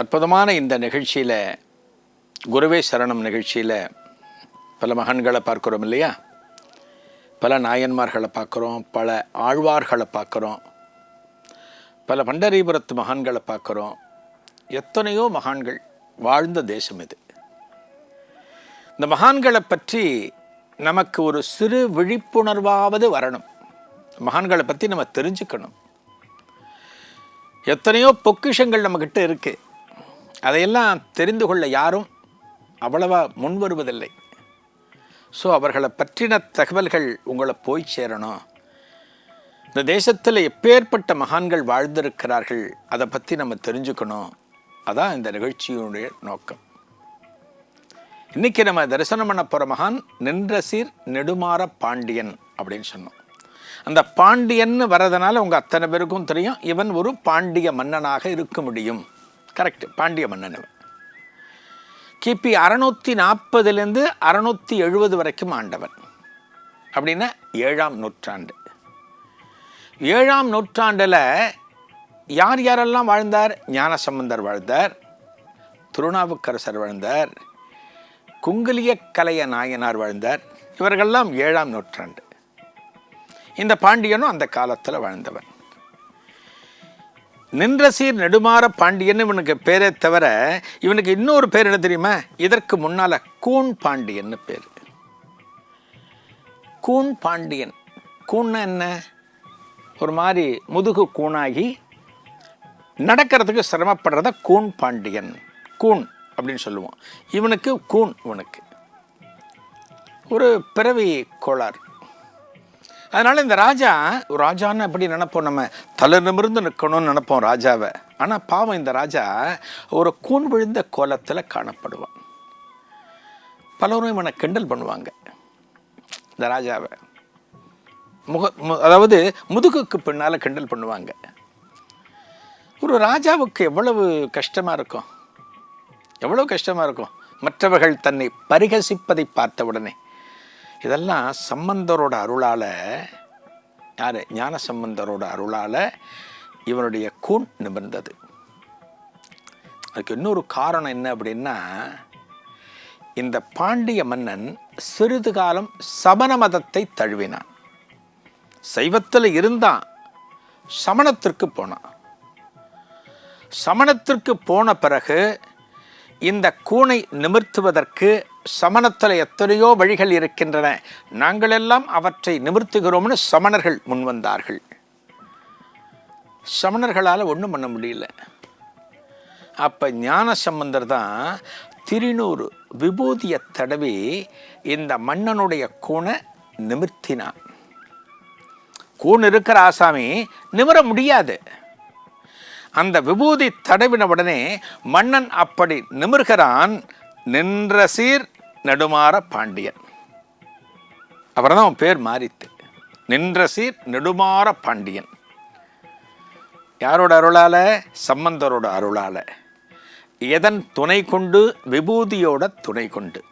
அற்புதமான இந்த நிகழ்ச்சியில் குருவே சரணம் நிகழ்ச்சியில் பல மகன்களை பார்க்குறோம் இல்லையா? பல நாயன்மார்களை பார்க்குறோம் பல ஆழ்வார்களை பார்க்குறோம் பல பண்டரீபுரத்து மகான்களை பார்க்குறோம். எத்தனையோ மகான்கள் வாழ்ந்த தேசம் இது. இந்த மகான்களை பற்றி நமக்கு ஒரு சிறு விழிப்புணர்வாவது வரணும். மகான்களை பற்றி நம்ம தெரிஞ்சுக்கணும். எத்தனையோ பொக்கிஷங்கள் நம்மக்கிட்ட இருக்குது அதையெல்லாம் தெரிந்து கொள்ள யாரும் அவ்வளவா முன் வருவதில்லை ஸோ அவர்களை பற்றின தகவல்கள் உங்களை போய் சேரணும். இந்த தேசத்தில் எப்பேற்பட்ட மகான்கள் வாழ்ந்திருக்கிறார்கள் அதை பற்றி நம்ம தெரிஞ்சுக்கணும். அதான் இந்த நிகழ்ச்சியினுடைய நோக்கம். இன்னைக்கு நம்ம தரிசனம் பண்ண போகிற மகான் நின்ற சீர் நெடுமாற பாண்டியன் அப்படின்னு சொன்னோம். அந்த பாண்டியன்னு வர்றதுனால உங்கள் அத்தனை பேருக்கும் தெரியும் இவன் ஒரு பாண்டிய மன்னனாக இருக்க முடியும். கரெக்ட் பாண்டிய மன்னன் கிபி அறநூற்றி நாற்பதுலேருந்து அறநூற்றி எழுபது வரைக்கும் ஆண்டவன். அப்படின்னா ஏழாம் நூற்றாண்டு. ஏழாம் நூற்றாண்டில் யார் யாரெல்லாம் வாழ்ந்தார்? ஞானசம்பந்தர் வாழ்ந்தார். திருநாவுக்கரசர் வாழ்ந்தார். குங்குலிய கலைய நாயனார் வாழ்ந்தார். இவர்கள்லாம் ஏழாம் நூற்றாண்டு. இந்த பாண்டியனும் அந்த காலத்தில் வாழ்ந்தவன். நின்ற சீர் நெடுமாற பாண்டியன் இவனுக்கு பேரே தவிர இவனுக்கு இன்னொரு பேர் என்ன தெரியுமா? இதற்கு முன்னால கூன் பாண்டியன்னு பேர். கூன் பாண்டியன். கூன்னா என்ன? ஒரு மாதிரி முதுகு கூணாகி நடக்கிறதுக்கு சிரமப்படுறத கூன் பாண்டியன். கூன் அப்படின்னு சொல்லுவோம். இவனுக்கு கூன் இவனுக்கு. ஒரு பிறவி கோளாறு. அதனால் இந்த ராஜா ராஜான்னு எப்படி நினைப்போம்? நம்ம தலை நிமிர்ந்து நிற்கணும்னு நினைப்போம் ராஜாவை. ஆனால் பாவம் இந்த ராஜா ஒரு கூன் விழுந்த கோலத்தில் காணப்படுவான். பலரும் இவனை கிண்டல் பண்ணுவாங்க. இந்த ராஜாவை. முக மு- அதாவது முதுகுக்கு பின்னால் கிண்டல் பண்ணுவாங்க. ஒரு ராஜாவுக்கு எவ்வளவு கஷ்டமாக இருக்கும்? எவ்வளவு கஷ்டமாக இருக்கும்? மற்றவர்கள் தன்னை பரிகசிப்பதை பார்த்த உடனே. இதெல்லாம் சம்பந்தரோட அருளால் யார்? ஞான சம்பந்தரோட அருளால் இவனுடைய கூன் நிமிர்ந்தது. அதுக்கு இன்னொரு காரணம் என்ன அப்படின்னா இந்த பாண்டிய மன்னன் சிறிது காலம் சமண மதத்தை தழுவினான். சைவத்தில் இருந்தான். சமணத்திற்கு போனான். சமணத்திற்கு போன பிறகு இந்த கூனை நிமிர்த்துவதற்கு சமணத்தில் எத்தனையோ வழிகள் இருக்கின்றன. நாங்களெல்லாம் அவற்றை நிமிர்த்துகிறோம்னு சமணர்கள் முன்வந்தார்கள் சமணர்களால் ஒன்றும் பண்ண முடியல. அப்போ ஞான சம்பந்தர் தான் திருநூறு விபூதியை தடவி இந்த மன்னனுடைய கூனை நிமிர்த்தினான். கூன் இருக்கிற ஆசாமி நிமிர முடியாது. அந்த விபூதி தடவின உடனே மன்னன் அப்படி நிமிர்கிறான். நின்ற சீர் நெடுமாற பாண்டியன். அப்புறம் தான் அவன் பேர் மாறித்து நின்ற சீர் நெடுமாற பாண்டியன். யாரோட அருளால? சம்பந்தரோட அருளால. எதன் துணை கொண்டு? விபூதியோட துணை கொண்டு.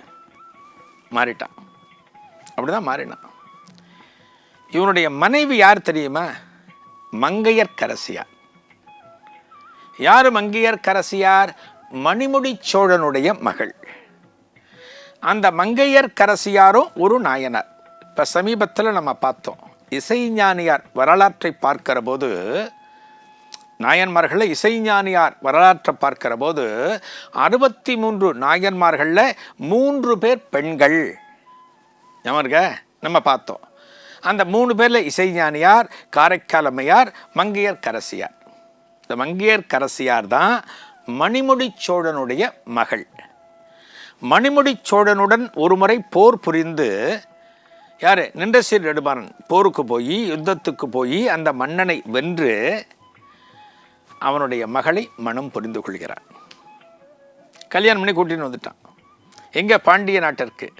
மாறிட்டான். அப்படிதான் மாறினான். இவனுடைய மனைவி யார் தெரியுமா? மங்கையர் கரசியார். யார் மங்கையர்கரசியார் மணிமுடி சோழனுடைய மகள். அந்த மங்கையர்கரசியாரும் ஒரு நாயனார். இப்போ சமீபத்தில் நம்ம பார்த்தோம். இசைஞானியார் வரலாற்றை பார்க்கிற போது நாயன்மார்களில் இசைஞானியார் வரலாற்றை பார்க்கிற போது அறுபத்தி மூன்று நாயன்மார்களில் மூன்று பேர் பெண்கள். ஞாபகம் நம்ம பார்த்தோம். அந்த மூணு பேரில் இசைஞானியார் காரைக்கால் அம்மையார் மங்கையர் கரசியார் இந்த மங்கையர்கரசியார் தான் மணிமுடி சோழனுடைய மகள். மணிமுடி சோழனுடன் ஒருமுறை போர் புரிந்து யார்? நின்றசீர் நெடுமாறன் போருக்கு போய் யுத்தத்துக்கு போய் அந்த மன்னனை வென்று அவனுடைய மகளை மனம் புரிந்து கொள்கிறான். கல்யாணம் பண்ணி கூட்டின்னு வந்துட்டான். எங்கே? பாண்டிய நாட்டிற்கு.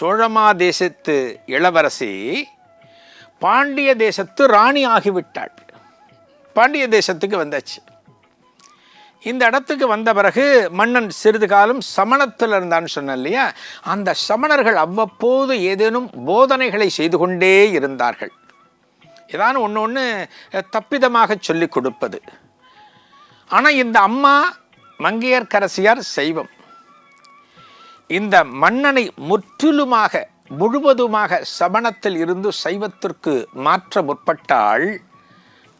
சோழமா தேசத்து இளவரசி பாண்டிய தேசத்து ராணி ஆகிவிட்டாள். பாண்டிய தேசத்துக்கு வந்தாச்சு. இந்த இடத்துக்கு வந்த பிறகு மன்னன் சிறிது காலம் சமணத்தில் இருந்தான்னு சொன்னேன் இல்லையா? அந்த சமணர்கள் அவ்வப்போது ஏதேனும் போதனைகளை செய்து கொண்டே இருந்தார்கள். ஏதானும் ஒன்று ஒன்று தப்பிதமாக சொல்லிக் கொடுப்பது. ஆனால் இந்த அம்மா மங்கையர்கரசியார் சைவம். இந்த மன்னனை முற்றிலுமாக முழுவதுமாக சமணத்தில் இருந்து சைவத்திற்கு மாற்ற முற்பட்டால்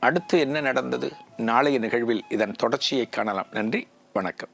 அடுத்து என்ன நடந்தது? நாளைய நிகழ்வில் இதன் தொடர்ச்சியை காணலாம். நன்றி. வணக்கம்.